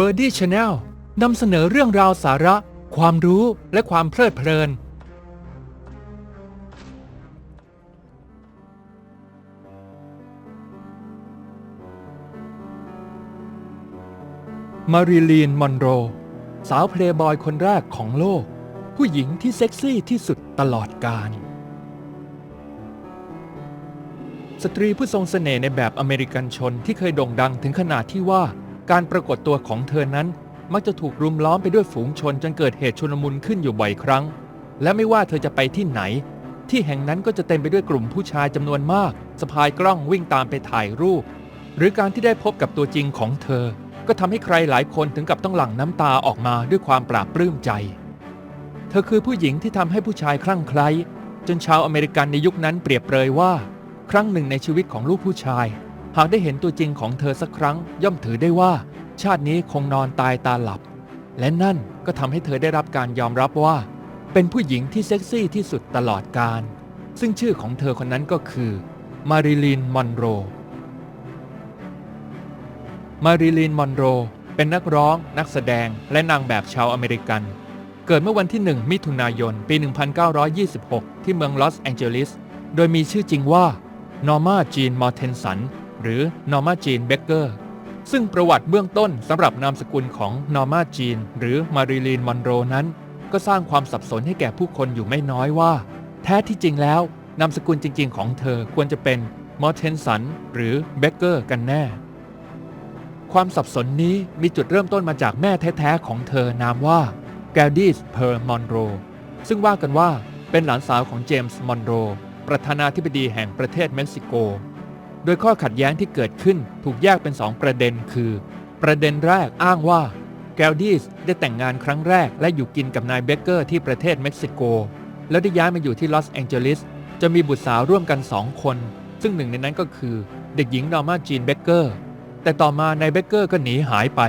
b i r d i e Channel นำเสนอเรื่องราวสาระ ความรู้และความเพลิดเพลิน มาริลีน มอนโร สาวเพลย์บอยคนแรกของโลก ผู้หญิงที่เซ็กซี่ที่สุดตลอดกาลสตรีผู้ทรงเสน่ห์ในแบบอเมริกันชนที่เคยโด่งดังถึงขนาดที่ว่า การปรากฏตัวของเธอนั้น มักจะถูกรุมล้อมไปด้วยฝูงชนจนเกิดเหตุชุลมุนขึ้นอยู่บ่อยครั้ง และไม่ว่าเธอจะไปที่ไหน ที่แห่งนั้นก็จะเต็มไปด้วยกลุ่มผู้ชายจำนวนมากสะพายกล้องวิ่งตามไปถ่ายรูป หรือการที่ได้พบกับตัวจริงของเธอ ก็ทำให้ใครหลายคนถึงกับต้องหลั่งน้ำตาออกมาด้วยความปราบปลื้มใจ เธอคือผู้หญิงที่ทำให้ผู้ชายคลั่งไคล้จนชาวอเมริกันในยุคนั้นเปรียบเปรยว่า ครั้งหนึ่งในชีวิตของลูกผู้ชาย หากได้เห็นตัวจริงของเธอสักครั้ง ย่อมถือได้ว่า ชาตินี้คงนอนตายตาหลับ และนั่นก็ทำให้เธอได้รับการยอมรับว่า เป็นผู้หญิงที่เซ็กซี่ที่สุดตลอดกาลซึ่งชื่อของเธอคนนั้นก็คือมาริลีนมอนโรมาริลีนมอนโรเป็นนักร้อง นักแสดง และนางแบบชาวอเมริกัน เกิดเมื่อวันที่ 1 มิถุนายน ปี 1926 ที่เมืองลอสแองเจลิส โดยมีชื่อจริงว่านอร์มาจีนมอร์เทนสัน หรือนอร์มาจีนเบเกอร์ซึ่งประวัติเบื้องต้นสำหรับนามสกุลของนอร์มาจีน หรือมาริลีนมอนโรนั้น ก็สร้างความสับสนให้แก่ผู้คนอยู่ไม่น้อยว่า แท้ที่จริงแล้วนามสกุลจริง ๆ ของเธอควรจะเป็นมอร์เทนสันหรือเบเกอร์กันแน่ ความสับสนนี้มีจุดเริ่มต้นมาจากแม่แท้ๆของเธอนามว่าแกลดิสเพอร์มอนโรซึ่งว่ากันว่าเป็นหลานสาวของเจมส์มอนโรประธานาธิบดีแห่งประเทศเม็กซิโก โดยข้อขัดแย้งที่เกิดขึ้นถูกแยกเป็นสองประเด็น คือ ประเด็นแรกอ้างว่าแกลดิสได้แต่งงานครั้งแรกและอยู่กินกับนายเบเกอร์ที่ประเทศเม็กซิโก แล้วได้ย้ายมาอยู่ที่ลอสแองเจลิสจะมีบุตรสาวร่วมกันสองคน ซึ่งหนึ่งในนั้นก็คือเด็กหญิงนอร์มาจีนเบเกอร์ แต่ต่อมานายเบเกอร์ก็หนีหายไป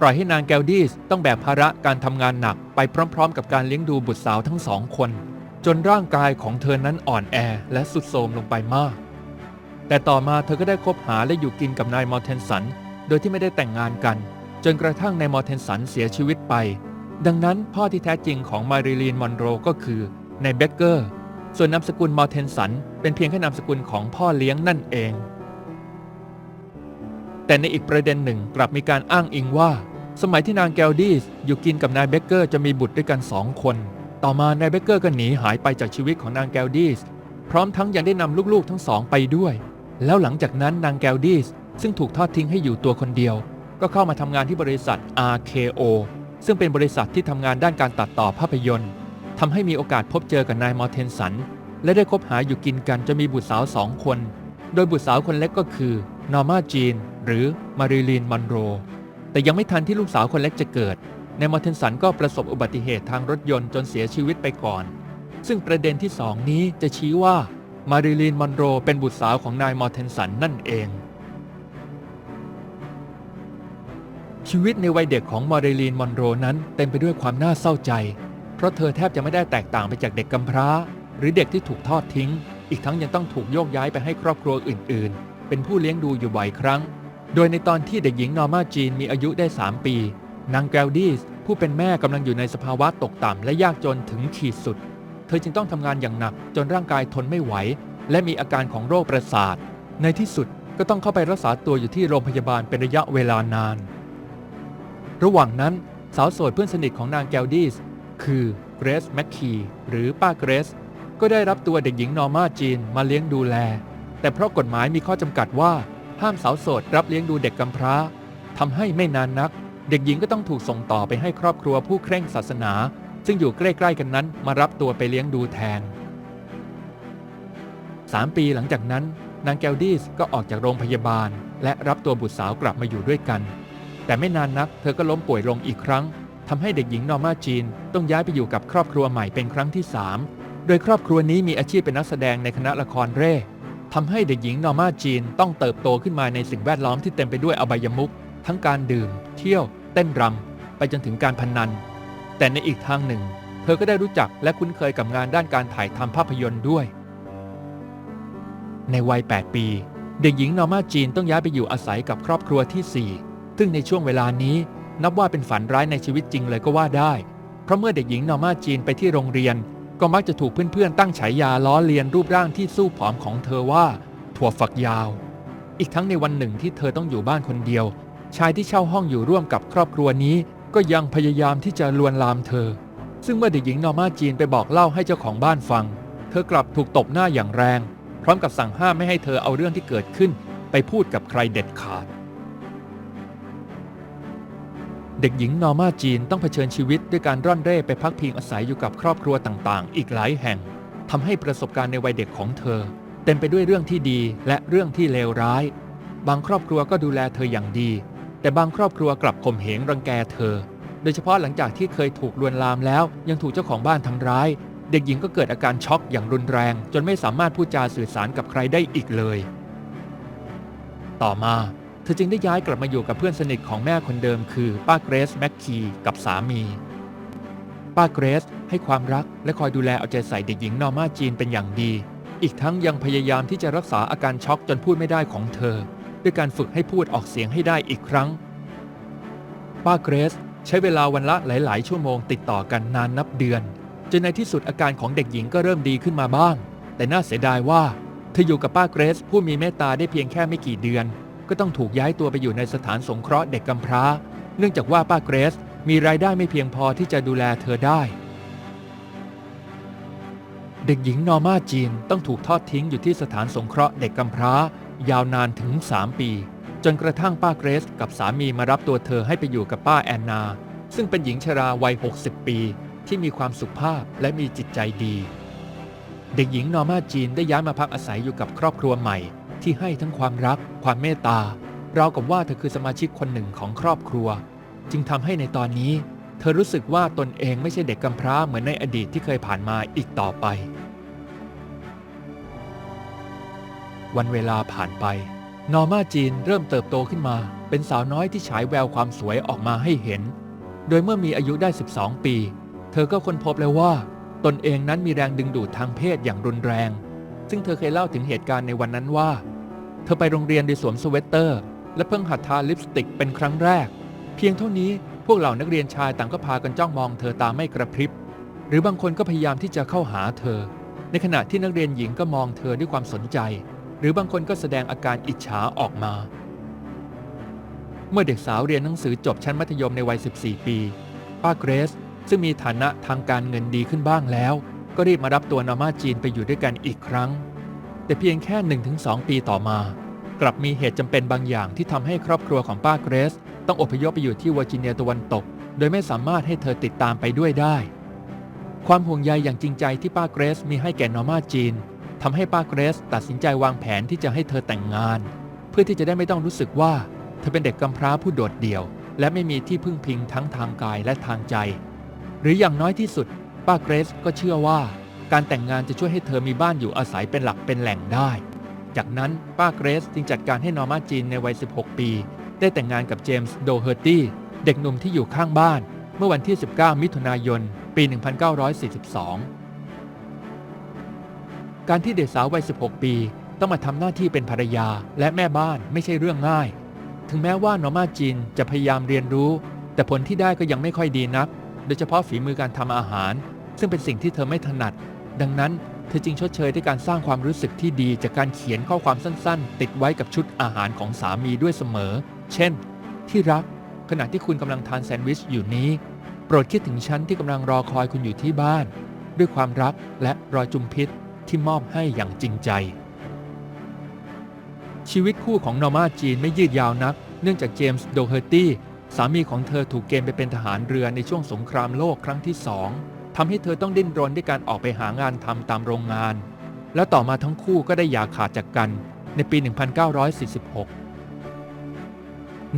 ปล่อยให้นางแกลดิสต้องแบกภาระการทำงานหนักไปพร้อม ๆ กับการเลี้ยงดูบุตรสาวทั้งสองคน จนร่างกายของเธอนั้นอ่อนแอและสุดโทรมลงไปมาก แต่ต่อมาเธอก็ได้คบหาและอยู่กินกับนายมอร์เทนสัน โดยที่ไม่ได้แต่งงานกัน จนกระทั่งนายมอร์เทนสันเสียชีวิตไป ดังนั้นพ่อที่แท้จริงของมาริลีนมอนโรก็คือนายเบเกอร์ ส่วนนามสกุลมอร์เทนสัน เป็นเพียงแค่นามสกุลของพ่อเลี้ยงนั่นเอง แต่ในอีกประเด็นหนึ่งกลับมีการอ้างอิงว่า สมัยที่นางแกลดีสอยู่กินกับนายเบเกอร์จะมีบุตรด้วยกันสองคน ต่อมานายเบเกอร์ก็หนีหายไปจากชีวิตของนางแกลดีสพร้อมทั้งยังได้นำลูกๆทั้งสองไปด้วย แล้วหลังจากนั้นนางแกลดีสซึ่งถูกทอดทิ้งให้อยู่ตัวคนเดียว ก็เข้ามาทำงานที่บริษัท RKO ซึ่งเป็นบริษัทที่ทำงานด้านการตัดต่อภาพยนตร์ทำให้มีโอกาสพบเจอกับนายมอร์เทนสัน และได้คบหาอยู่กินกันจะมีบุตรสาวสองคน โดยบุตรสาวคนเล็กก็คือนอร์มาจีน หรือมาริลีนมอนโร แต่ยังไม่ทันที่ลูกสาวคนเล็กจะเกิดในมอร์เทนสันก็ประสบอุบัติเหตุทางรถยนต์จนเสียชีวิตไปก่อน ซึ่งประเด็นที่สองนี้จะชี้ว่า มาริลีนมอนโรเป็นบุตรสาวของนายมอร์เทนสันนั่นเอง ชีวิตในวัยเด็กของมาริลีนมอนโรนั้นเต็มไปด้วยความน่าเศร้าใจ เพราะเธอแทบจะไม่ได้แตกต่างไปจากเด็กกำพร้า หรือเด็กที่ถูกทอดทิ้ง อีกทั้งยังต้องถูกโยกย้ายไปให้ครอบครัวอื่น ๆ เป็นผู้เลี้ยงดูอยู่บ่อยครั้ง โดยในตอนที่เด็กหญิงนอร์มาจีนมีอายุได้ 3 ปี นางแกลดีสผู้เป็นแม่กำลังอยู่ในสภาวะตกต่ำและยากจนถึงขีดสุด เธอจึงต้องทำงานอย่างหนักจนร่างกายทนไม่ไหว และมีอาการของโรคประสาท ในที่สุดก็ต้องเข้าไปรักษาตัวอยู่ที่โรงพยาบาลเป็นระยะเวลานาน ระหว่างนั้นสาวโสดเพื่อนสนิทของนางแกลดีสคือเกรซแมคคีหรือป้าเกรซก็ได้รับตัวเด็กหญิงนอร์มาจีนมาเลี้ยงดูแล แต่เพราะกฎหมายมีข้อจำกัดว่าห้ามสาวโสดรับเลี้ยงดูเด็กกำพร้าทำให้ไม่นานนัก เด็กหญิงก็ต้องถูกส่งต่อไปให้ครอบครัวผู้เคร่งศาสนา ซึ่งอยู่ใกล้ ๆ กันนั้นมารับตัวไปเลี้ยงดูแทน 3 ปีหลังจากนั้น นางแกลดีสก็ออกจากโรงพยาบาล และรับตัวบุตรสาวกลับมาอยู่ด้วยกัน แต่ไม่นานนักเธอก็ล้มป่วยลงอีกครั้งทำให้เด็กหญิงนอร์มาจีน ต้องย้ายไปอยู่กับครอบครัวใหม่เป็นครั้งที่ 3 โดยครอบครัวนี้มีอาชีพเป็นนักแสดงในคณะละครเร่ทำให้เด็กหญิงนอร์มาจีนต้องเติบโตขึ้นมาในสิ่งแวดล้อมที่เต็มไปด้วยอบายมุขทั้งการดื่ม เที่ยว เต้นรำไปจนถึงการพนนัน แต่ในอีกทางหนึ่ง เธอก็ได้รู้จักและคุ้นเคยกับงานด้านการถ่ายทำภาพยนตร์ด้วย ในวัย 8 ปี เด็กหญิงนอร์มาจีนต้องย้ายไปอยู่อาศัยกับครอบครัวที่ 4 ซึ่งในช่วงเวลานี้นับว่าเป็นฝันร้ายในชีวิตจริงเลยก็ว่าได้ เพราะเมื่อเด็กหญิงนอร์มาจีนไปที่โรงเรียน ก็มักจะถูกเพื่อนๆ ตั้งฉายาล้อเลียนรูปร่างที่สู้ผอมของเธอว่าถั่วฝักยาว อีกทั้งในวันหนึ่งที่เธอต้องอยู่บ้านคนเดียว ชายที่เช่าห้องอยู่ร่วมกับครอบครัวนี้ ก็ยังพยายามที่จะลวนลามเธอ ซึ่งเมื่อเด็กหญิงนอร์มาจีนไปบอกเล่าให้เจ้าของบ้านฟัง เธอกลับถูกตบหน้าอย่างแรง พร้อมกับสั่งห้ามไม่ให้เธอเอาเรื่องที่เกิดขึ้น ไปพูดกับใครเด็ดขาด เด็กหญิงนอร์มาจีนต้องเผชิญชีวิตด้วยการร่อนเร่ไปพักพิงอาศัยอยู่กับครอบครัวต่างๆ อีกหลายแห่งทำให้ประสบการณ์ในวัยเด็กของเธอ เต็มไปด้วยเรื่องที่ดีและเรื่องที่เลวร้าย บางครอบครัวก็ดูแลเธออย่างดี แต่บางครอบครัวกลับข่มเหงรังแกเธอ โดยเฉพาะหลังจากที่เคยถูกลวนลามแล้ว ยังถูกเจ้าของบ้านทำร้าย เด็กหญิงก็เกิดอาการช็อกอย่างรุนแรง จนไม่สามารถพูดจาสื่อสารกับใครได้อีกเลย ต่อมาเธอจึงได้ย้ายกลับมาอยู่กับเพื่อนสนิทของแม่คนเดิมคือป้าเกรซแมคคีกับสามีป้าเกรซให้ความรักและคอยดูแลเอาใจใส่เด็กหญิงนอร์มาจีนเป็นอย่างดี อีกทั้งยังพยายามที่จะรักษาอาการช็อกจนพูดไม่ได้ของเธอ ด้วยการฝึกให้พูดออกเสียงให้ได้อีกครั้ง ป้าเกรซใช้เวลาวันละหลาย ๆ ชั่วโมงติดต่อกันนานนับเดือน จนในที่สุดอาการของเด็กหญิงก็เริ่มดีขึ้นมาบ้าง แต่น่าเสียดายว่าเธออยู่กับป้าเกรซผู้มีเมตตาได้เพียงแค่ไม่กี่เดือน ก็ต้องถูกย้ายตัวไปอยู่ในสถานสงเคราะห์เด็กกำพร้า เนื่องจากว่าป้าเกรซมีรายได้ไม่เพียงพอที่จะดูแลเธอได้ เด็กหญิงนอร์มาจีนต้องถูกทอดทิ้งอยู่ที่สถานสงเคราะห์เด็กกำพร้า ยาวนานถึง 3 ปี จนกระทั่งป้าเกรซกับสามีมารับตัวเธอให้ไปอยู่กับป้าแอนนา ซึ่งเป็นหญิงชราวัย 60 ปี ที่มีความสุภาพและมีจิตใจดี เด็กหญิงนอร์มาจีนได้ย้ายมาพักอาศัยอยู่กับครอบครัวใหม่ ที่ให้ทั้งความรัก ความเมตตาราวกับว่าเธอคือสมาชิกคนหนึ่งของครอบครัว จึงทำให้ในตอนนี้ เธอรู้สึกว่าตนเองไม่ใช่เด็กกำพร้าเหมือนในอดีตที่เคยผ่านมาอีกต่อไป วันเวลาผ่านไป นอร์มาจีนเริ่มเติบโตขึ้นมา เป็นสาวน้อยที่ฉายแววความสวยออกมาให้เห็น โดยเมื่อมีอายุได้ 12 ปี เธอก็ค้นพบแล้วว่า ตนเองนั้นมีแรงดึงดูดทางเพศอย่างรุนแรง ซึ่งเธอเคยเล่าถึงเหตุการณ์ในวันนั้นว่า เธอไปโรงเรียนโดยสวมสเวตเตอร์ และเพิ่งหัดทาลิปสติกเป็นครั้งแรก เพียงเท่านี้พวกเหล่านักเรียนชายต่างก็พากันจ้องมองเธอตาไม่กระพริบ หรือบางคนก็พยายามที่จะเข้าหาเธอ ในขณะที่นักเรียนหญิงก็มองเธอด้วยความสนใจ หรือบางคนก็แสดงอาการอิจฉาออกมา เมื่อเด็กสาวเรียนหนังสือจบชั้นมัธยมในวัย 14 ปี ป้าเกรซซึ่งมีฐานะทางการเงินดีขึ้นบ้างแล้ว ก็รีบมารับตัวนอร์มาจีนไปอยู่ด้วยกันอีกครั้ง แต่เพียงแค่ 1-2 ปีต่อมา กลับมีเหตุจำเป็นบางอย่างที่ทำให้ครอบครัวของป้าเกรซต้องอพยพไปอยู่ที่เวอร์จิเนียตะวันตก โดยไม่สามารถให้เธอติดตามไปด้วยได้ ความห่วงใยอย่างจริงใจที่ป้าเกรซมีให้แก่นอร์มาจีน ทำให้ป้าเกรซตัดสินใจวางแผนที่จะให้เธอแต่งงาน เพื่อที่จะได้ไม่ต้องรู้สึกว่า เธอเป็นเด็กกำพร้าผู้โดดเดี่ยว และไม่มีที่พึ่งพิงทั้งทางกายและทางใจ หรืออย่างน้อยที่สุด ป้าเกรซก็เชื่อว่า การแต่งงานจะช่วยให้เธอมีบ้านอยู่อาศัยเป็นหลักเป็นแหล่งได้ จากนั้นป้าเกรซจึงจัดการให้นอร์มาจีนในวัย 16 ปี ได้แต่งงานกับเจมส์โดเฮอร์ตี้เด็กหนุ่มที่อยู่ข้างบ้าน เมื่อวันที่ 19 มิถุนายน ปี 1942 การที่เด็กสาววัย 16 ปี ต้องมาทำหน้าที่เป็นภรรยาและแม่บ้านไม่ใช่เรื่องง่าย ถึงแม้ว่านอร์มาจีนจะพยายามเรียนรู้ แต่ผลที่ได้ก็ยังไม่ค่อยดีนัก โดยเฉพาะฝีมือการทำอาหาร ซึ่งเป็นสิ่งที่เธอไม่ถนัด ดังนั้นเธอจึงชดเชยด้วยการสร้างความรู้สึกที่ดีจากการเขียนข้อความสั้น ๆ ติดไว้กับชุดอาหารของสามีด้วยเสมอ เช่น ที่รัก ขณะที่คุณกำลังทานแซนด์วิชอยู่นี้ โปรดคิดถึงฉันที่กำลังรอคอยคุณอยู่ที่บ้าน ด้วยความรักและรอยจุมพิษ ที่มอบให้อย่างจริงใจ ชีวิตคู่ของนอร์มาจีนไม่ยืดยาวนัก เนื่องจากเจมส์โดเฮอร์ตี้สามีของเธอถูกเกณฑ์ไปเป็นทหารเรือในช่วงสงครามโลกครั้งที่สองทำให้เธอต้องดิ้นรนด้วยการออกไปหางานทำตามโรงงาน แล้วต่อมาทั้งคู่ก็ได้หย่าขาดจากกันในปี 1946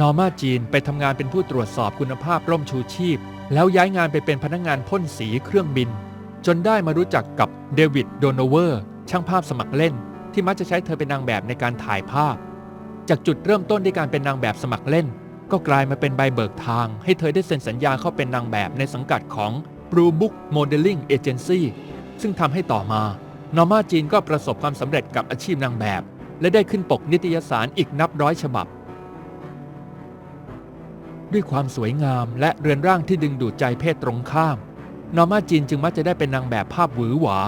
นอร์มาจีนไปทำงานเป็นผู้ตรวจสอบคุณภาพร่มชูชีพ แล้วย้ายงานไปเป็นพนักงานพ่นสีเครื่องบิน จนได้มารู้จักกับเดวิดโดนเวอร์ ช่างภาพสมัครเล่น ที่มักจะใช้เธอเป็นนางแบบในการถ่ายภาพ จากจุดเริ่มต้นด้วยการเป็นนางแบบสมัครเล่น ก็กลายมาเป็นใบเบิกทาง ให้เธอได้เซ็นสัญญาเข้าเป็นนางแบบในสังกัดของ Blue Book Modeling Agency ซึ่งทำให้ต่อมานอร์มาจีนก็ประสบความสำเร็จกับอาชีพนางแบบ และได้ขึ้นปกนิตยสารอีกนับร้อยฉบับ ด้วยความสวยงามและเรือนร่างที่ดึงดูดใจเพศตรงข้าม นอร์มาจีนจึงมักจะได้เป็นนางแบบภาพหวือหวา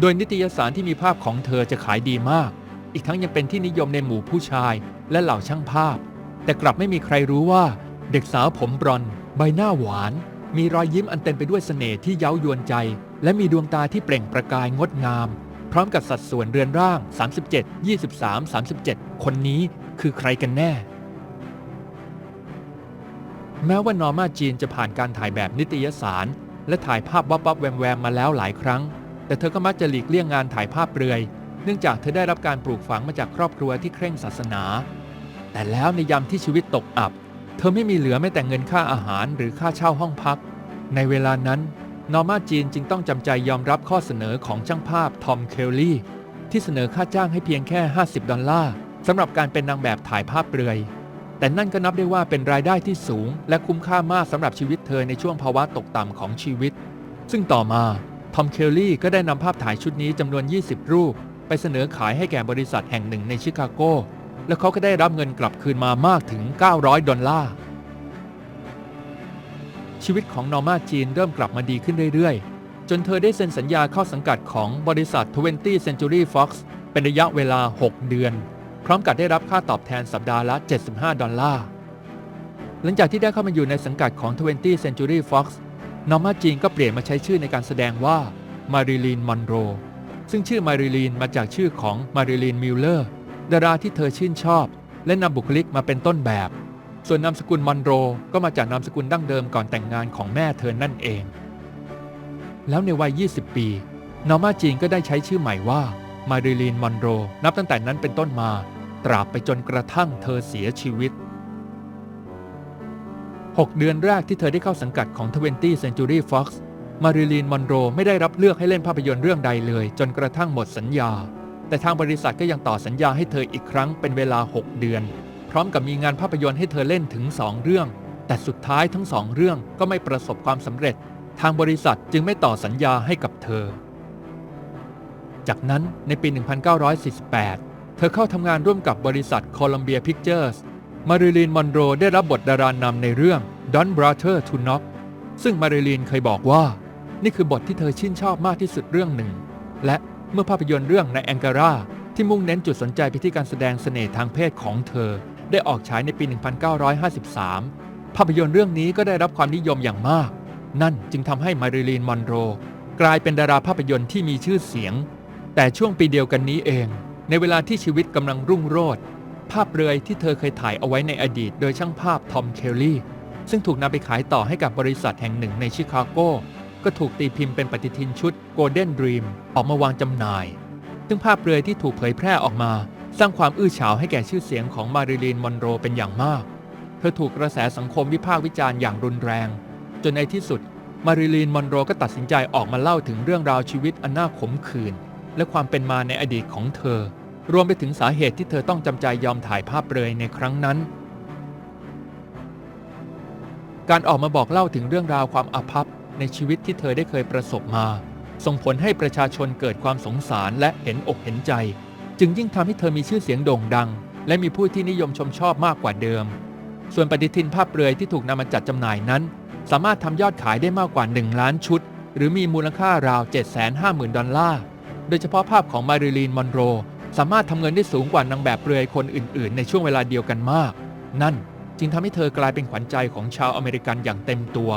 โดยนิตยสารที่มีภาพของเธอจะขายดีมาก อีกทั้งยังเป็นที่นิยมในหมู่ผู้ชายและเหล่าช่างภาพ แต่กลับไม่มีใครรู้ว่า เด็กสาวผมบรอนซ์ใบหน้าหวาน มีรอยยิ้มอันเต็มไปด้วยเสน่ห์ที่เย้ายวนใจ และมีดวงตาที่เปล่งประกายงดงาม พร้อมกับสัดส่วนเรือนร่าง 37 23 37 คนนี้คือใครกันแน่แม้ว่านอร์มาจีนจะผ่านการถ่ายแบบนิตยสาร และถ่ายภาพวับวับแวมแวมมาแล้วหลายครั้ง แต่เธอก็มักจะหลีกเลี่ยงงานถ่ายภาพเปลือย เนื่องจากเธอได้รับการปลูกฝังมาจากครอบครัวที่เคร่งศาสนา แต่แล้วในยามที่ชีวิตตกอับ เธอไม่มีเหลือแม้แต่เงินค่าอาหารหรือค่าเช่าห้องพัก ในเวลานั้นนอร์มาจีนจึงต้องจำใจยอมรับข้อเสนอของช่างภาพทอมเคลลี่ที่เสนอค่าจ้างให้เพียงแค่ 50 ดอลลาร์สำหรับการเป็นนางแบบถ่ายภาพเปลือย แต่นั่นก็นับได้ว่าเป็นรายได้ที่สูง และคุ้มค่ามากสำหรับชีวิตเธอในช่วงภาวะตกต่ำของชีวิต ซึ่งต่อมาทอมเคลลี่ก็ได้นำภาพถ่ายชุดนี้จำนวน 20 รูป ไปเสนอขายให้แก่บริษัทแห่งหนึ่งในชิคาโก และเขาก็ได้รับเงินกลับคืนมามากถึง 900 ดอลลาร์ ชีวิตของนอร์มาจีนเริ่มกลับมาดีขึ้นเรื่อยๆ จนเธอได้เซ็นสัญญาเข้าสังกัดของบริษัท 20th Century Fox เป็นระยะเวลา 6 เดือน พร้อมกับได้รับค่าตอบแทนสัปดาห์ละ 75 ดอลลาร์ หลังจากที่ได้เข้ามาอยู่ในสังกัดของ 20th Century Fox นอร์มาจีนก็เปลี่ยนมาใช้ชื่อในการแสดงว่ามาริลีนมอนโรซึ่งชื่อมาริลีนมาจากชื่อของมาริลีนมิลเลอร์ดาราที่เธอชื่นชอบ และนำบุคลิกมาเป็นต้นแบบ ส่วนนามสกุลมอนโรก็มาจากนามสกุลดั้งเดิมก่อนแต่งงานของแม่เธอนั่นเอง แล้วในวัย 20 ปีนอร์มาจีนก็ได้ใช้ชื่อใหม่ว่า มาริลีนมอนโร นับตั้งแต่นั้นเป็นต้นมา ตราบไปจนกระทั่งเธอเสียชีวิต 6 เดือนแรกที่เธอได้เข้าสังกัดของ 20th Century Fox มาริลีนมอนโรไม่ได้รับเลือกให้เล่นภาพยนตร์เรื่องใดเลย จนกระทั่งหมดสัญญา แต่ทางบริษัทก็ยังต่อสัญญาให้เธออีกครั้งเป็นเวลา 6 เดือน พร้อมกับมีงานภาพยนตร์ให้เธอเล่นถึง 2 เรื่อง แต่สุดท้ายทั้งสองเรื่องก็ไม่ประสบความสำเร็จ ทางบริษัทจึงไม่ต่อสัญญาให้กับเธอ จากนั้นในปี 1948 เธอเข้าทำงานร่วมกับบริษัท Columbia Pictures มาริลีนมอนโรได้รับบทดารานำในเรื่อง Don Brother to Knock ซึ่งมาริลีนเคยบอกว่า นี่คือบทที่เธอชื่นชอบมากที่สุดเรื่องหนึ่ง และเมื่อภาพยนตร์เรื่องในแองการาที่มุ่งเน้นจุดสนใจไปที่การแสดงเสน่ห์ทางเพศของเธอ ได้ออกฉายในปี 1953 ภาพยนตร์เรื่องนี้ก็ได้รับความนิยมอย่างมาก นั่นจึงทำให้มาริลีนมอนโรกลายเป็นดาราภาพยนตร์ที่มีชื่อเสียง แต่ช่วงปีเดียวกันนี้เอง ในเวลาที่ชีวิตกำลังรุ่งโรจน์ภาพเรือที่เธอเคยถ่ายเอาไว้ในอดีต โดยช่างภาพทอมเคลลี่ ซึ่งถูกนำไปขายต่อให้กับบริษัทแห่งหนึ่งในชิคาโก ก็ถูกตีพิมพ์เป็นปฏิทินชุด Golden Dream ออกมาวางจำหน่าย ซึ่งภาพเรือที่ถูกเผยแพร่ออกมา สร้างความอื้อฉาวให้แก่ชื่อเสียงของมาริลีนมอนโรเป็นอย่างมาก เธอถูกกระแสสังคมวิพากษ์วิจารณ์อย่างรุนแรง จนในที่สุดมาริลีนมอนโรก็ตัดสินใจออกมาเล่าถึงเรื่องราวชีวิตอันน่าขมขื่น และความเป็นมาในอดีตของเธอ รวมไปถึงสาเหตุที่เธอต้องจำใจยอมถ่ายภาพเปลยในครั้งนั้น การออกมาบอกเล่าถึงเรื่องราวความอาภัพในชีวิตที่เธอได้เคยประสบมา ส่งผลให้ประชาชนเกิดความสงสารและเห็นอกเห็นใจ จึงยิ่งทำให้เธอมีชื่อเสียงโด่งดัง และมีผู้ที่นิยมชมชอบมากกว่าเดิม ส่วนปฏิทินภาพเปลือยที่ถูกนำมาจัดจำหน่ายนั้น สามารถทำยอดขายได้มากกว่า 1 ล้านชุด หรือมีมูลค่าราว 750,000 ดอลลาร์ โดยเฉพาะภาพของมาริลีนมอนโร สามารถทำเงินได้สูงกว่านางแบบเปลือยคนอื่น ๆ ในช่วงเวลาเดียวกันมาก นั่นจึงทำให้เธอกลายเป็นขวัญใจของชาวอเมริกันอย่างเต็มตัว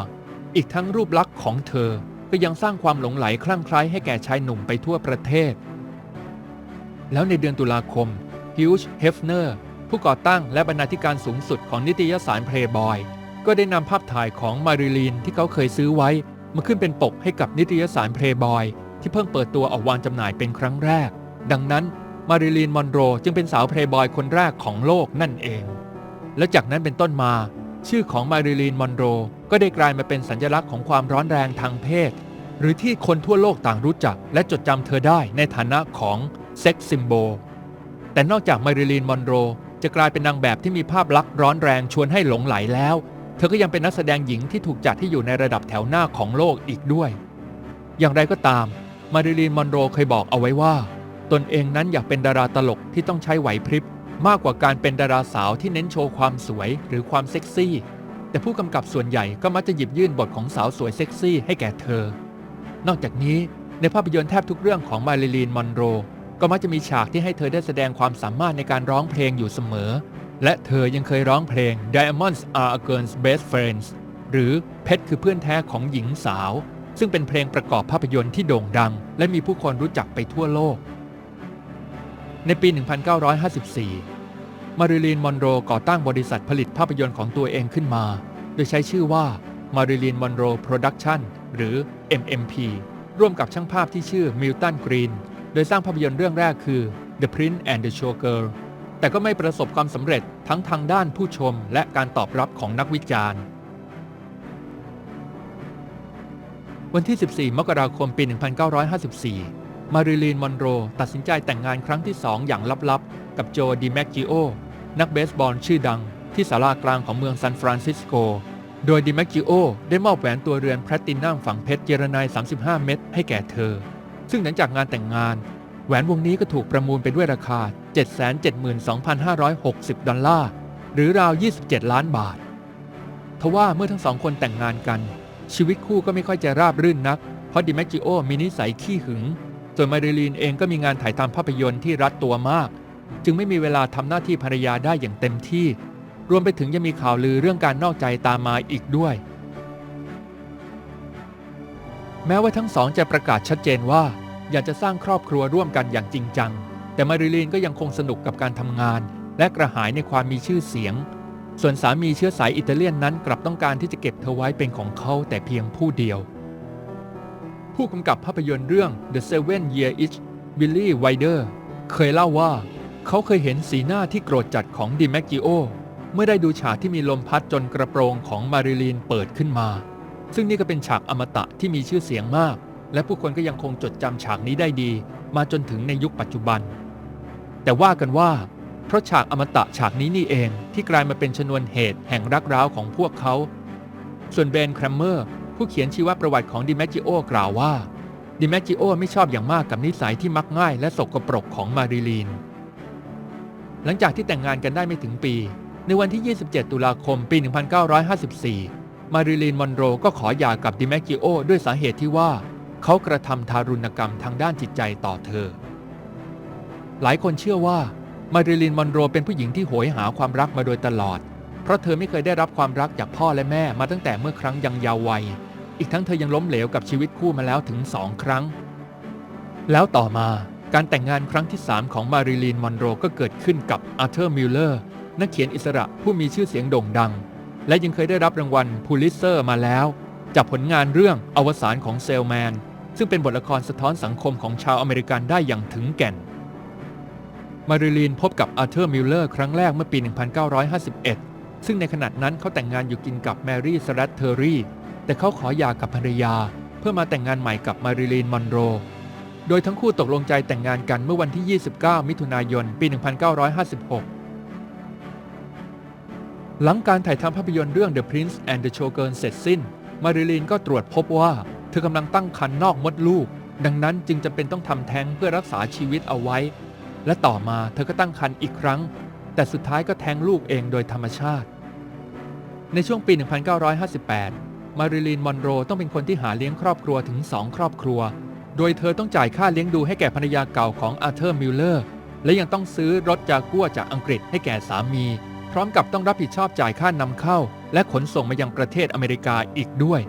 อีกทั้งรูปลักษณ์ของเธอก็ยังสร้างความหลงไหลคลั่งไคล้ให้แก่ชายหนุ่มไปทั่วประเทศ แล้วในเดือนตุลาคมฮิวจ์เฮฟเนอร์ผู้ก่อตั้งและบรรณาธิการสูงสุดของนิตยสารเพลย์บอยก็ได้นำภาพถ่ายของมาริลีนที่เขาเคยซื้อไว้ มาขึ้นเป็นปกให้กับนิตยสารเพลย์บอย ที่เพิ่งเปิดตัวออกวางจำหน่ายเป็นครั้งแรก ดังนั้นมาริลีนมอนโรจึงเป็นสาวเพลย์บอยคนแรกของโลกนั่นเอง และจากนั้นเป็นต้นมา ชื่อของมาริลีนมอนโรก็ได้กลายมาเป็นสัญลักษณ์ของความร้อนแรงทางเพศ หรือที่คนทั่วโลกต่างรู้จัก และจดจำเธอได้ในฐานะของเซ็กซิมโบลแต่นอกจากมาริลีนมอนโรจะกลายเป็นนางแบบที่มีภาพลักษณ์ร้อนแรงชวนให้หลงไหลแล้ว เธอก็ยังเป็นนักแสดงหญิงที่ถูกจัดที่อยู่ในระดับแถวหน้าของโลกอีกด้วย อย่างไรก็ตาม มาริลีนมอนโรเคยบอกเอาไว้ว่า ตนเองนั้นอยากเป็นดาราตลกที่ต้องใช้ไหวพริบ มากกว่าการเป็นดาราสาวที่เน้นโชว์ความสวยหรือความเซ็กซี่ แต่ผู้กำกับส่วนใหญ่ก็มักจะหยิบยื่นบทของสาวสวยเซ็กซี่ให้แก่เธอ นอกจากนี้ในภาพยนตร์แทบทุกเรื่องของมาริลีนมอนโรก็มักจะมีฉากที่ให้เธอได้แสดงความสามารถในการร้องเพลงอยู่เสมอ และเธอยังเคยร้องเพลง Diamonds are a girl's best friends หรือเพชรคือเพื่อนแท้ของหญิงสาว ซึ่งเป็นเพลงประกอบภาพยนตร์ที่โด่งดัง และมีผู้คนรู้จักไปทั่วโลก ในปี 1954 มาริลีนมอนโรก่อตั้งบริษัทผลิตภาพยนตร์ของตัวเองขึ้นมา โดยใช้ชื่อว่า Marilyn Monroe Production หรือ MMP ร่วมกับช่างภาพที่ชื่อมิลตันกรีน โดยสร้างภาพยนตร์เรื่องแรกคือ The Prince and the Showgirl แต่ก็ไม่ประสบความสำเร็จทั้งทางด้านผู้ชมและการตอบรับของนักวิจารณ์ วันที่ 14 มกราคม ปี 1954 มาริลีน มอนโร ตัดสินใจแต่งงานครั้งที่สองอย่างลับๆ กับโจดีแมกจิโอ นักเบสบอลชื่อดัง ที่ศาลากลางของเมืองซานฟรานซิสโก โดยดิแมกจิโอได้มอบแหวนตัวเรือนแพลตินัมฝังเพชรเจรไนาย 35 เม็ดให้แก่เธอ ซึ่งหลังจากงานแต่งงาน แหวนวงนี้ก็ถูกประมูลไปด้วยราคา 772,560 ดอลลาร์ หรือราว 27 ล้านบาททว่าเมื่อทั้งสองคนแต่งงานกัน ชีวิตคู่ก็ไม่ค่อยจะราบรื่นนัก เพราะดิแมกจิโอมีนิสัยขี้หึง ส่วนมาริลีนเองก็มีงานถ่ายทำภาพยนตร์ที่รัดตัวมาก จึงไม่มีเวลาทำหน้าที่ภรรยาได้อย่างเต็มที่ รวมไปถึงยังมีข่าวลือเรื่องการนอกใจตามมาอีกด้วย แม้ว่าทั้งสองจะประกาศชัดเจนว่า อยากจะสร้างครอบครัวร่วมกันอย่างจริงจัง แต่มาริลีนก็ยังคงสนุกกับการทำงาน และกระหายในความมีชื่อเสียง ส่วนสามีเชื้อสายอิตาเลียนนั้นกลับต้องการที่จะเก็บเธอไว้เป็นของเขาแต่เพียงผู้เดียว ผู้กำกับภาพยนตร์เรื่อง The Seven Year Itch Billy Wilder เคยเล่าว่า เขาเคยเห็นสีหน้าที่โกรธจัดของดิแมกกิโอเมื่อได้ดูฉากที่มีลมพัดจนกระโปรงของมาริลีนเปิดขึ้นมา ซึ่งนี่ก็เป็นฉากอมตะที่มีชื่อเสียงมาก และผู้คนก็ยังคงจดจำฉากนี้ได้ดี มาจนถึงในยุคปัจจุบัน แต่ว่ากันว่า เพราะฉากอมตะฉากนี้นี่เองที่กลายมาเป็นชนวนเหตุแห่งรักร้าวของพวกเขา ส่วนเบนแครมเมอร์ ผู้เขียนชีวประวัติของดิแมจิโอกล่าวว่าดิแมจิโอไม่ชอบอย่างมากกับนิสัยที่มักง่ายและสกปรกของมาริลีน หลังจากที่แต่งงานกันได้ไม่ถึงปี ในวันที่ 27 ตุลาคม ปี 1954 มาริลีนมอนโรก็ขอหย่ากับดิแมจิโอด้วยสาเหตุที่ว่า เขากระทำทารุณกรรมทางด้านจิตใจต่อเธอ หลายคนเชื่อว่า มาริลีนมอนโรเป็นผู้หญิงที่โหยหาความรักมาโดยตลอด เพราะเธอไม่เคยได้รับความรักจากพ่อและแม่มาตั้งแต่เมื่อครั้งยังเยาว์วัย อีกทั้งเธอยังล้มเหลวกับชีวิตคู่มาแล้วถึงสองครั้ง แล้วต่อมาการแต่งงานครั้งที่ 3 ของมาริลีนมอนโรก็เกิดขึ้นกับอาร์เธอร์มิลเลอร์นักเขียนอิสระผู้มีชื่อเสียงโด่งดัง และยังเคยได้รับรางวัลพูลิเซอร์มาแล้ว จากผลงานเรื่องอวสานของเซลแมน ซึ่งเป็นบทละครสะท้อนสังคมของชาวอเมริกันได้อย่างถึงแก่น มาริลีนพบกับอาร์เธอร์มิลเลอร์ครั้งแรกเมื่อปี 1951 ซึ่งในขณะนั้นเขาแต่งงานอยู่กินกับแมรี่สแรตเทอรี่ แต่เขาขอหย่ากับภรรยา เพื่อมาแต่งงานใหม่กับมาริลีนมอนโร โดยทั้งคู่ตกลงใจแต่งงานกันเมื่อวันที่ 29 มิถุนายน ปี 1956 หลังการถ่ายทำภาพยนตร์เรื่อง The Prince and the Showgirl เสร็จสิ้น มาริลีนก็ตรวจพบว่า เธอกำลังตั้งครรภ์นอกมดลูก ดังนั้นจึงจำเป็นต้องทำแท้งเพื่อรักษาชีวิตเอาไว้ และต่อมาเธอก็ตั้งครรภ์อีกครั้ง แต่สุดท้ายก็แท้งลูกเองโดยธรรมชาติ ในช่วงปี 1958 มาริลีนมอนโรต้องเป็นคนที่หาเลี้ยงครอบครัวถึง2ครอบครัว โดยเธอต้องจ่ายค่าเลี้ยงดูให้แก่ภรรยาเก่าของอาร์เธอร์มิลเลอร์ และยังต้องซื้อรถจากัวจากอังกฤษให้แก่สามี พร้อมกับต้องรับผิดชอบจ่ายค่านำเข้า และขนส่งมายังประเทศอเมริกาอีกด้วย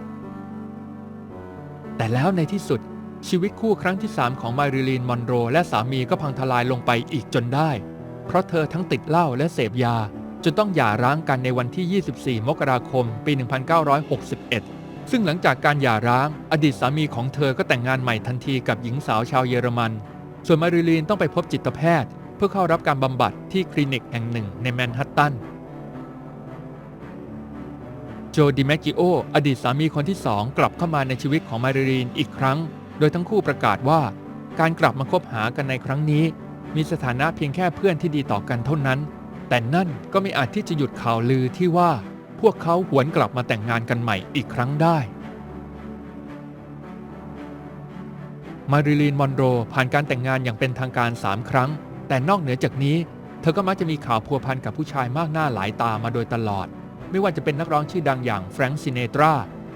แต่แล้วในที่สุด ชีวิตคู่ครั้งที่ 3 ของมาริลีนมอนโร และสามีก็พังทลายลงไปอีกจนได้ เพราะเธอทั้งติดเหล้าและเสพยา จนต้องหย่าร้างกันในวันที่ 24 มกราคม ปี 1961 ซึ่งหลังจากการหย่าร้าง อดีตสามีของเธอก็แต่งงานใหม่ทันทีกับหญิงสาวชาวเยอรมัน ส่วนมาริลีนต้องไปพบจิตแพทย์ เพื่อเข้ารับการบำบัดที่คลินิกแห่งหนึ่งในแมนฮัตตันโจดิแมกกิโอ อดีตสามีคนที่สองกลับเข้ามาในชีวิตของมาริลีนอีกครั้ง โดยทั้งคู่ประกาศว่า การกลับมาคบหากันในครั้งนี้ มีสถานะเพียงแค่เพื่อนที่ดีต่อกันเท่านั้น แต่นั่นก็ไม่อาจที่จะหยุดข่าวลือที่ว่าพวกเขาหวนกลับมาแต่งงานกันใหม่อีกครั้งได้ มาริลีนมอนโรผ่านการแต่งงานอย่างเป็นทางการ 3 ครั้ง แต่นอกเหนือจากนี้ เธอก็มักจะมีข่าวพัวพันกับผู้ชายมากหน้าหลายตามาโดยตลอด ไม่ว่าจะเป็นนักร้องชื่อดังอย่างแฟรงค์ซินเนตรา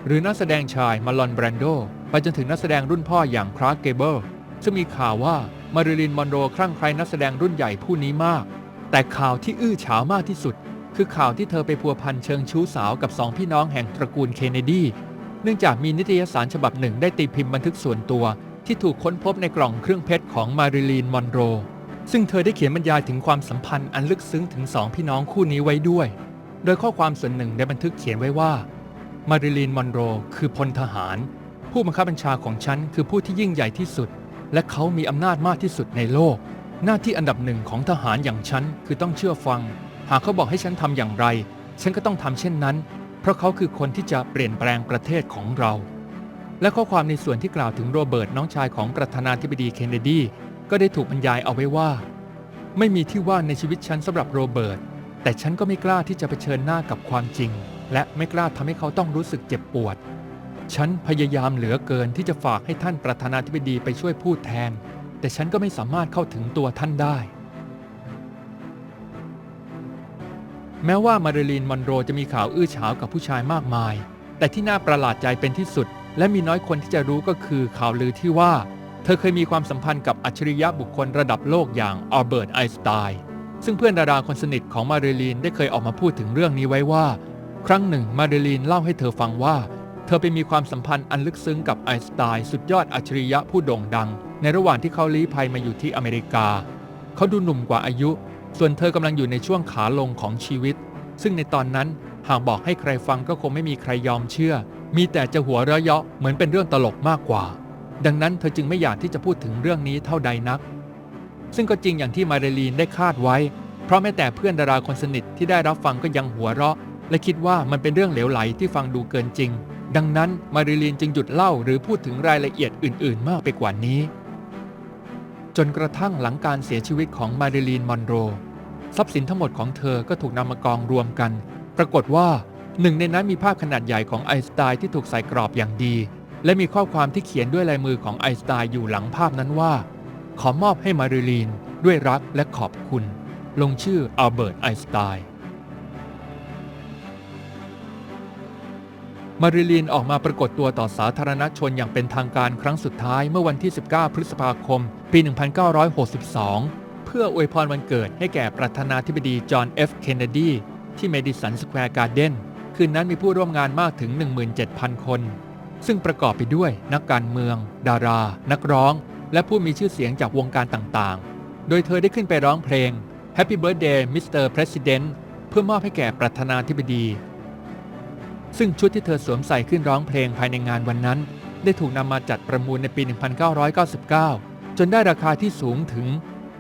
หรือนักแสดงชายมาลอนแบรนโด ไปจนถึงนักแสดงรุ่นพ่ออย่างคลาร์กเกเบิลซึ่งมีข่าวว่ามาริลินมอนโรคลั่งไคล้นักแสดงรุ่นใหญ่ผู้นี้มาก แต่ข่าวที่อื้อฉาวมากที่สุด คือข่าวที่เธอไปพัวพันเชิงชู้สาวกับสองพี่น้องแห่งตระกูลเคนเนดี เนื่องจากมีนิตยสารฉบับหนึ่งได้ตีพิมพ์บันทึกส่วนตัว ที่ถูกค้นพบในกล่องเครื่องเพชรของมาริลีนมอนโร ซึ่งเธอได้เขียนบรรยายถึงความสัมพันธ์อันลึกซึ้งถึงสองพี่น้องคู่นี้ไว้ด้วย โดยข้อความส่วนหนึ่งได้บันทึกเขียนไว้ว่ามาริลีนมอนโรคือพลทหาร ผู้บังคับบัญชาของฉันคือผู้ที่ยิ่งใหญ่ที่สุด และเขามีอำนาจมากที่สุดในโลก หน้าที่อันดับหนึ่งของทหารอย่างฉันคือต้องเชื่อฟัง หากเขาบอกให้ฉันทำอย่างไร ฉันก็ต้องทำเช่นนั้น เพราะเขาคือคนที่จะเปลี่ยนแปลงประเทศของเรา และข้อความในส่วนที่กล่าวถึงโรเบิร์ตน้องชายของประธานาธิบดีเคนเนดีก็ได้ถูกบรรยายเอาไว้ว่า ไม่มีที่ว่างในชีวิตฉันสำหรับโรเบิร์ตแต่ฉันก็ไม่กล้าที่จะเผชิญหน้ากับความจริง และไม่กล้าทำให้เขาต้องรู้สึกเจ็บปวด ฉันพยายามเหลือเกินที่จะฝากให้ท่านประธานาธิบดีไปช่วยพูดแทน แต่ฉันก็ไม่สามารถเข้าถึงตัวท่านได้ แม้ว่ามาริลีนมอนโรจะมีข่าวอื้อฉาวกับผู้ชายมากมาย แต่ที่น่าประหลาดใจเป็นที่สุด และมีน้อยคนที่จะรู้ก็คือข่าวลือที่ว่า เธอเคยมีความสัมพันธ์กับอัจฉริยะบุคคลระดับโลกอย่างอัลเบิร์ตไอน์สไตน์ซึ่งเพื่อนดาราคนสนิทของมาริลีนได้เคยออกมาพูดถึงเรื่องนี้ไว้ว่า ครั้งหนึ่งมาริลีนเล่าให้เธอฟังว่า ธอไปมีความสัมพันธ์อันลึกซึ้งกับไอน์สไตน์สุดยอดอัจฉริยะผู้โด่งดัง ในระหว่างที่เขาลี้ภัยมาอยู่ที่อเมริกา เขาดูหนุ่มกว่าอายุ ส่วนเธอกำลังอยู่ในช่วงขาลงของชีวิต ซึ่งในตอนนั้นหากบอกให้ใครฟังก็คงไม่มีใครยอมเชื่อ มีแต่จะหัวเราะเยาะเหมือนเป็นเรื่องตลกมากกว่า ดังนั้นเธอจึงไม่อยากที่จะพูดถึงเรื่องนี้เท่าใดนัก ซึ่งก็จริงอย่างที่มาเรลีนได้คาดไว้ เพราะแม้แต่เพื่อนดาราคนสนิทที่ได้รับฟังก็ยังหัวเราะ และคิดว่ามันเป็นเรื่องเหลวไหลที่ฟังดูเกินจริง ดังนั้นมาริลีนจึงหยุดเล่าหรือพูดถึงรายละเอียดอื่น ๆ มากไปกว่านี้ จนกระทั่งหลังการเสียชีวิตของมาริลีนมอนโร ทรัพย์สินทั้งหมดของเธอก็ถูกนำมากองรวมกัน ปรากฏว่าหนึ่งในนั้นมีภาพขนาดใหญ่ของไอน์สไตน์ที่ถูกใส่กรอบอย่างดี และมีข้อความที่เขียนด้วยลายมือของไอน์สไตน์อยู่หลังภาพนั้นว่า ขอมอบให้มาริลีนด้วยรักและขอบคุณ ลงชื่ออัลเบิร์ตไอน์สไตน์ มาริลีนออกมาปรากฏตัวต่อสาธารณชนอย่างเป็นทางการครั้งสุดท้ายเมื่อวันที่ 19 พฤษภาคม ปี 1962 เพื่ออวยพรวันเกิดให้แก่ประธานาธิบดีจอห์นเอฟเคนเนดีที่เมดิสันสแควร์การ์เดนคืนนั้นมีผู้ร่วมงานมากถึง 17,000 คน ซึ่งประกอบไปด้วยนักการเมือง ดารา นักร้อง และผู้มีชื่อเสียงจากวงการต่างๆ โดยเธอได้ขึ้นไปร้องเพลง Happy Birthday Mr. President เพื่อมอบให้แก่ประธานาธิบดี ซึ่งชุดที่เธอสวมใส่ขึ้นร้องเพลงภายในงานวันนั้น ได้ถูกนำมาจัดประมูลในปี 1999 จนได้ราคาที่สูงถึง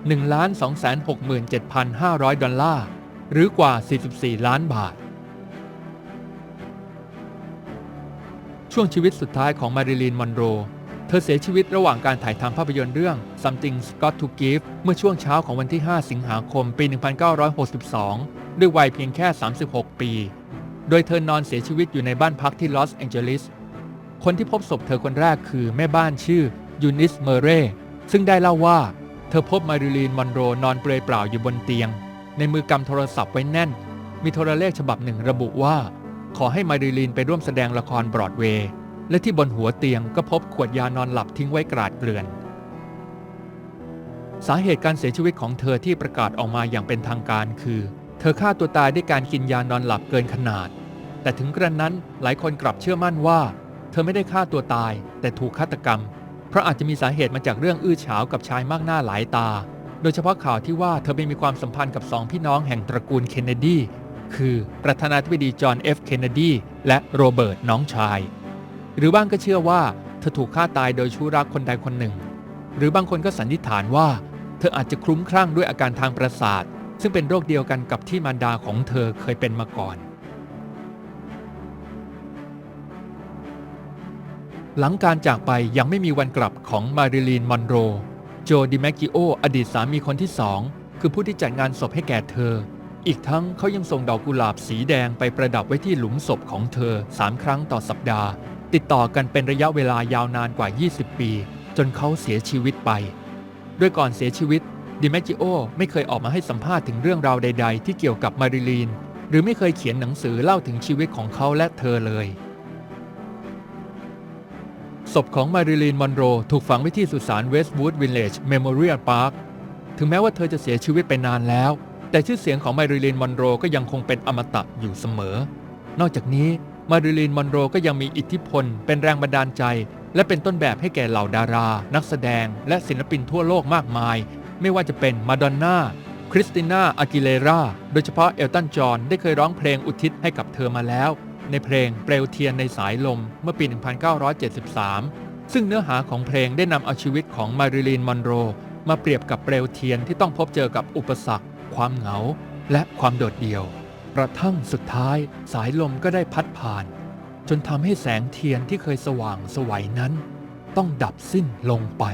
1,267,500 ดอลลาร์ หรือกว่า 44 ล้านบาท ช่วงชีวิตสุดท้ายของมาริลีนมอนโร เธอเสียชีวิตระหว่างการถ่ายทำภาพยนตร์เรื่อง Something's Got to Give เมื่อช่วงเช้าของวันที่ 5 สิงหาคม ปี 1962 ด้วยวัยเพียงแค่ 36 ปี โดยเธอนอนเสียชีวิตอยู่ในบ้านพักที่ลอสแองเจลิส คนที่พบศพเธอคนแรกคือแม่บ้านชื่อยูนิสเมเร่ ซึ่งได้เล่าว่า เธอพบมาริลีนมอนโรนอนเปลือยเปล่าอยู่บนเตียง ในมือกำโทรศัพท์ไว้แน่น มีโทรเลขฉบับหนึ่งระบุว่า ขอให้มาริลีนไปร่วมแสดงละครบรอดเวย์ และที่บนหัวเตียงก็พบขวดยานอนหลับทิ้งไว้กราดเกลื่อน สาเหตุการเสียชีวิตของเธอที่ประกาศออกมาอย่างเป็นทางการคือ เธอฆ่าตัวตายด้วยการกินยานอนหลับเกินขนาด แต่ถึงกระนั้นหลายคนกลับเชื่อมั่นว่า เธอไม่ได้ฆ่าตัวตาย แต่ถูกฆาตกรรม เพราะอาจจะมีสาเหตุมาจากเรื่องอื้อฉาวกับชายมากหน้าหลายตา โดยเฉพาะข่าวที่ว่าเธอไปมีความสัมพันธ์กับสองพี่น้องแห่งตระกูลเคนเนดี คือประธานาธิบดีจอห์นเอฟเคนเนดีและโรเบิร์ตน้องชาย หรือบ้างก็เชื่อว่าเธอถูกฆ่าตายโดยชู้รักคนใดคนหนึ่ง หรือบางคนก็สันนิษฐานว่า เธออาจจะคลุ้มคลั่งด้วยอาการทางประสาท ซึ่งเป็นโรคเดียวกันกับที่มารดาของเธอเคยเป็นมาก่อน หลังการจากไปยังไม่มีวันกลับของมาริลีนมอนโร โจดิแมกกิโอ อดีตสามีคนที่สอง คือผู้ที่จัดงานศพให้แก่เธอ อีกทั้งเขายังส่งดอกกุหลาบสีแดงไปประดับไว้ที่หลุมศพของเธอสามครั้งต่อสัปดาห์ ติดต่อกันเป็นระยะเวลายาวนานกว่า 20 ปี จนเขาเสียชีวิตไป ด้วยก่อนเสียชีวิต ดิแมกกิโอไม่เคยออกมาให้สัมภาษณ์ถึงเรื่องราวใด ๆ ที่เกี่ยวกับมาริลีน หรือไม่เคยเขียนหนังสือเล่าถึงชีวิตของเขาและเธอเลย ศพของมาริลีนมอนโรถูกฝังไว้ที่สุสานเวสต์วูดวิลเลจเมโมเรียลพาร์คถึงแม้ว่าเธอจะเสียชีวิตไปนานแล้ว แต่ชื่อเสียงของมาริลีนมอนโรก็ยังคงเป็นอมตะอยู่เสมอ นอกจากนี้มาริลีนมอนโรก็ยังมีอิทธิพล เป็นแรงบันดาลใจ และเป็นต้นแบบให้แก่เหล่าดารา นักแสดง และศิลปินทั่วโลกมากมาย ไม่ว่าจะเป็นมาดอนน่าคริสติน่าอากิเลราโดยเฉพาะเอลตันจอห์นได้เคยร้องเพลงอุทิศให้กับเธอมาแล้ว ในเพลงเปลวเทียนในสายลมเมื่อปี 1973 ซึ่งเนื้อหาของเพลงได้นำเอาชีวิตของมาริลีนมอนโร มาเปรียบกับเปลวเทียนที่ต้องพบเจอกับอุปสรรค ความเหงา และความโดดเดี่ยว กระทั่งสุดท้าย สายลมก็ได้พัดผ่าน จนทำให้แสงเทียนที่เคยสว่างสวัยนั้น ต้องดับสิ้นลงไป